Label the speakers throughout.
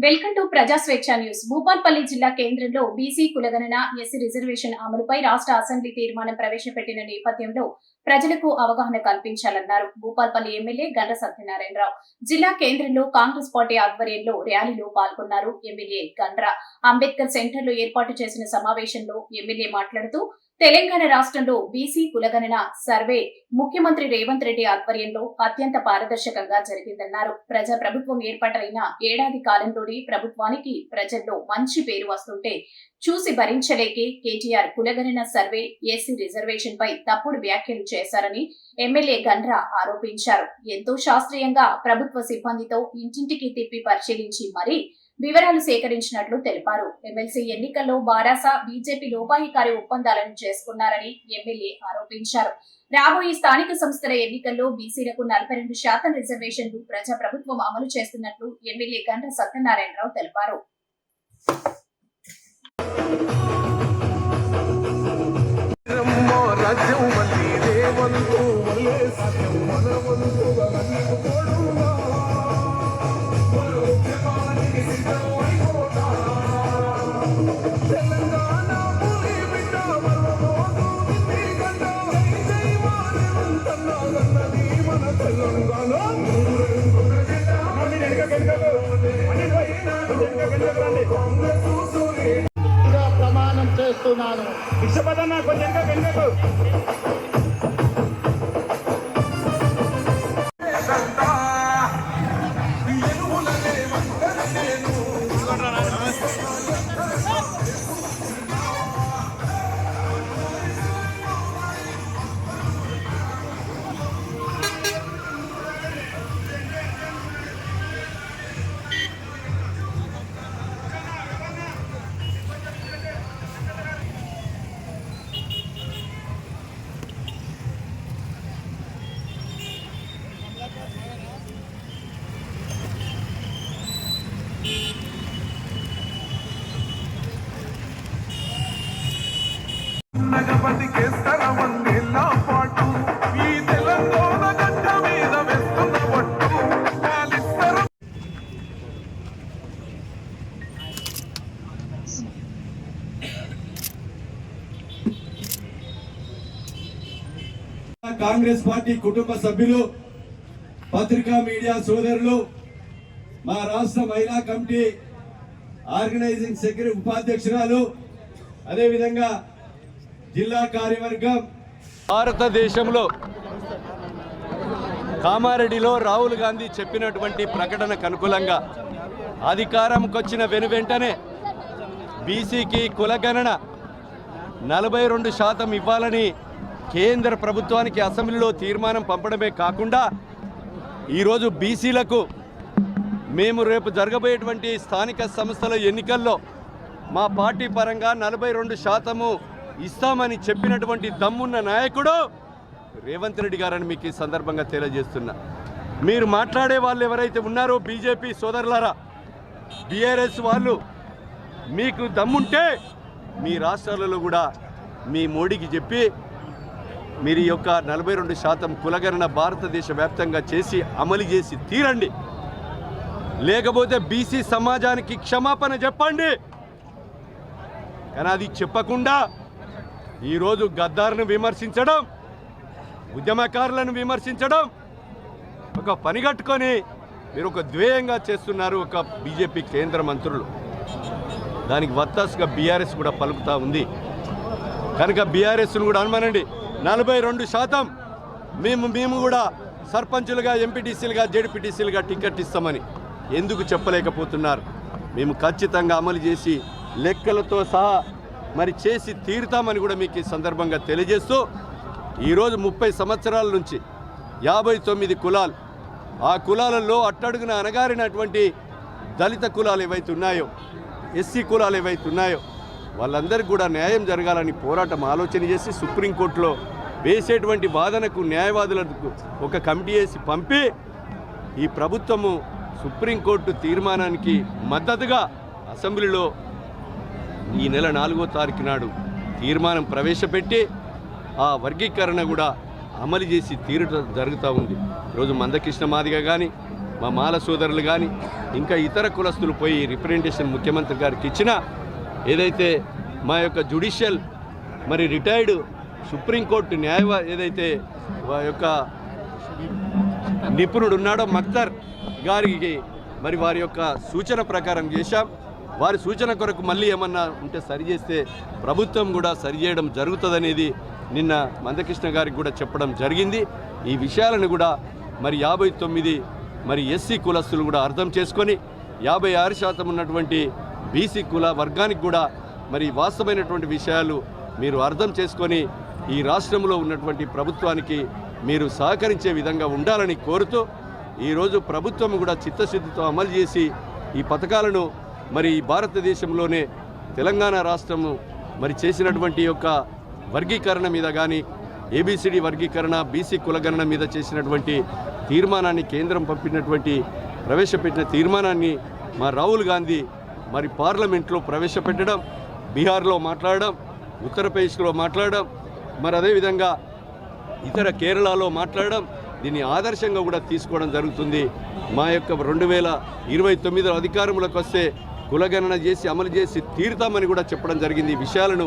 Speaker 1: Welcome to ప్రజా స్వేచ్ఛ news. Bhupalpally జిల్లా కేంద్రంలో బీసీ కులగణన ఎస్సీ రిజర్వేషన్ అమలుపై రాష్ట్ర అసెంబ్లీ తీర్మానం ప్రవేశపెట్టిన నేపథ్యంలో ప్రజలకు అవగాహన కల్పించాలన్నారు భూపాల్పల్లి ఎమ్మెల్యే గండ్ర సత్యనారాయణరావు. జిల్లా కేంద్రంలో కాంగ్రెస్ పార్టీ ఆధ్వర్యంలో ర్యాలీలో పాల్గొన్నారు ఎమ్మెల్యే గండ్ర అంబేద్కర్ సెంటర్లో ఏర్పాటు చేసిన సమావేశంలో ఎమ్మెల్యే మాట్లాడుతూ తెలంగాణ రాష్ట్రంలో బీసీ కులగణన సర్వే ముఖ్యమంత్రి రేవంత్ రెడ్డి ఆధ్వర్యంలో అత్యంత పారదర్శకంగా జరిగిందన్నారు. ప్రజా ప్రభుత్వం ఏర్పాటైన ఏడాది కాలంలోనే ప్రభుత్వానికి ప్రజల్లో మంచి పేరు వస్తుంటే చూసి భరించలేకే కేటీఆర్ కులగణన సర్వే ఎస్సీ రిజర్వేషన్ పై తప్పుడు వ్యాఖ్యలు చేశారని ఎమ్మెల్యే గండ్రా ఆరోపించారు. ఎంతో శాస్త్రీయంగా ప్రభుత్వ సిబ్బందితో ఇంటింటికి తిప్పి పరిశీలించి మరీ వివరాలు సేకరించినట్లు తెలిపారు. ఎమ్మెల్సీ ఎన్నికల్లో బారాస బీజేపీ లోపాయికారి ఒప్పందాలను చేసుకున్నారని ఎమ్మెల్యే ఆరోపించారు. రాబోయే స్థానిక సంస్థల ఎన్నికల్లో బీసీలకు నలభై రెండు శాతం రిజర్వేషన్లు ప్రజా ప్రభుత్వం అమలు చేస్తున్నట్లు ఎమ్మెల్యే గండ్ర సత్యనారాయణరావు తెలిపారు.
Speaker 2: రాజ్యం మళ్ళీ
Speaker 3: చెప్తున్నాను చేస్తున్నాను
Speaker 4: కొంచెం వెనుకకు
Speaker 2: నగపతి కేస్తర వందేళ్ళ పాటు ఈ తెలంగాణ గడ్డ మీద వేస్తున్న ఒట్టు
Speaker 5: కాంగ్రెస్ పార్టీ కుటుంబ సభ్యులు పత్రికా మీడియా సోదరులు మా రాష్ట్ర మహిళా కమిటీ ఆర్గనైజింగ్ సెక్రటరీ ఉపాధ్యక్షురాలు అదేవిధంగా జిల్లా కార్యవర్గం.
Speaker 6: భారతదేశంలో కామారెడ్డిలో రాహుల్ గాంధీ చెప్పినటువంటి ప్రకటనకు అనుకూలంగా అధికారంకి వచ్చిన వెను వెంటనే బీసీకి కులగణన నలభై రెండు శాతం ఇవ్వాలని కేంద్ర ప్రభుత్వానికి అసెంబ్లీలో తీర్మానం పంపడమే కాకుండా ఈరోజు బీసీలకు మేము రేపు జరగబోయేటువంటి స్థానిక సంస్థల ఎన్నికల్లో మా పార్టీ పరంగా నలభై రెండు శాతము ఇస్తామని చెప్పినటువంటి దమ్మున్న నాయకుడు రేవంత్ రెడ్డి గారని మీకు ఈ సందర్భంగా తెలియజేస్తున్నా. మీరు మాట్లాడే వాళ్ళు ఎవరైతే ఉన్నారో బీజేపీ సోదరులారా బీఆర్ఎస్ వాళ్ళు మీకు దమ్ముంటే మీ రాష్ట్రాలలో కూడా మీ మోడీకి చెప్పి మీరు ఈ యొక్క నలభై రెండు శాతం కులగణన భారతదేశ వ్యాప్తంగా చేసి అమలు చేసి తీరండి. లేకపోతే బీసీ సమాజానికి క్షమాపణ చెప్పండి. కానీ అది చెప్పకుండా ఈరోజు గద్దారును విమర్శించడం ఉద్యమకారులను విమర్శించడం ఒక పని కట్టుకొని మీరు ఒక ద్వేయంగా చేస్తున్నారు ఒక బీజేపీ కేంద్ర మంత్రులు. దానికి వత్తాసుగా బీఆర్ఎస్ కూడా పలుకుతా ఉంది. కనుక బీఆర్ఎస్ను కూడా అనుమానండి. నలభై రెండు శాతం మేము మేము కూడా సర్పంచులుగా ఎంపీటీసీలుగా జేడీపీటీసీలుగా టికెట్ ఇస్తామని. ఎందుకు చెప్పలేకపోతున్నారు? మేము ఖచ్చితంగా అమలు చేసి లెక్కలతో సహా మరి చేసి తీరుతామని కూడా మీకు ఈ సందర్భంగా తెలియజేస్తూ ఈరోజు ముప్పై సంవత్సరాల నుంచి యాభై తొమ్మిది కులాలు ఆ కులాలలో అట్టడుగున అనగారినటువంటి దళిత కులాలు ఏవైతే ఉన్నాయో ఎస్సీ కులాలు ఏవైతే ఉన్నాయో వాళ్ళందరికీ కూడా న్యాయం జరగాలని పోరాటం ఆలోచన చేసి సుప్రీంకోర్టులో వేసేటువంటి వాదనకు న్యాయవాదులకు ఒక కమిటీ వేసి పంపి ఈ ప్రభుత్వము సుప్రీంకోర్టు తీర్మానానికి మద్దతుగా అసెంబ్లీలో ఈ నెల నాలుగో తారీఖు నాడు తీర్మానం ప్రవేశపెట్టి ఆ వర్గీకరణ కూడా అమలు చేసి తీరుట జరుగుతూ ఉంది. ఈరోజు మందకృష్ణ మాదిగ కానీ మా మాల సోదరులు కానీ ఇంకా ఇతర కులస్తులు పోయి రిప్రజెంటేషన్ ముఖ్యమంత్రి గారికి ఇచ్చిన ఏదైతే మా యొక్క జుడిషియల్ మరి రిటైర్డ్ సుప్రీంకోర్టు న్యాయవా ఏదైతే యొక్క నిపుణుడు ఉన్నాడో మక్తర్ గారికి మరి వారి యొక్క సూచన ప్రకారం చేశాం. వారి సూచన కొరకు మళ్ళీ ఏమన్నా ఉంటే సరి చేస్తే ప్రభుత్వం కూడా సరి చేయడం జరుగుతుందనేది నిన్న మందకృష్ణ గారికి కూడా చెప్పడం జరిగింది. ఈ విషయాలను కూడా మరి యాభై తొమ్మిది మరి ఎస్సీ కులస్తులు కూడా అర్థం చేసుకొని యాభై ఆరు శాతం ఉన్నటువంటి బీసీ కుల వర్గానికి కూడా మరి వాస్తవమైనటువంటి విషయాలు మీరు అర్థం చేసుకొని ఈ రాష్ట్రంలో ఉన్నటువంటి ప్రభుత్వానికి మీరు సహకరించే విధంగా ఉండాలని కోరుతూ ఈరోజు ప్రభుత్వం కూడా చిత్తశుద్ధితో అమలు చేసి ఈ పథకాలను మరి ఈ భారతదేశంలోనే తెలంగాణ రాష్ట్రము మరి చేసినటువంటి యొక్క వర్గీకరణ మీద కానీ ఏబిసిడి వర్గీకరణ బీసీ కులగణన మీద చేసినటువంటి తీర్మానాన్ని కేంద్రం పంపినటువంటి ప్రవేశపెట్టిన తీర్మానాన్ని మా రాహుల్ గాంధీ మరి పార్లమెంట్లో ప్రవేశపెట్టడం బీహార్లో మాట్లాడడం ఉత్తరప్రదేశ్లో మాట్లాడడం మరి అదేవిధంగా ఇతర కేరళలో మాట్లాడడం దీన్ని ఆదర్శంగా కూడా తీసుకోవడం జరుగుతుంది. మా యొక్క రెండు వేల ఇరవై తొమ్మిదిలో అధికారంలోకి వస్తే కులగణన చేసి అమలు చేసి తీరుతామని కూడా చెప్పడం జరిగింది. ఈ విషయాలను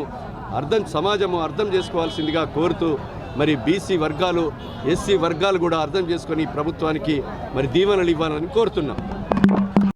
Speaker 6: అర్థం సమాజము అర్థం చేసుకోవాల్సిందిగా కోరుతూ మరి బీసీ వర్గాలు ఎస్సీ వర్గాలు కూడా అర్థం చేసుకొని ప్రభుత్వానికి మరి దీవెనలు ఇవ్వాలని కోరుతున్నాం.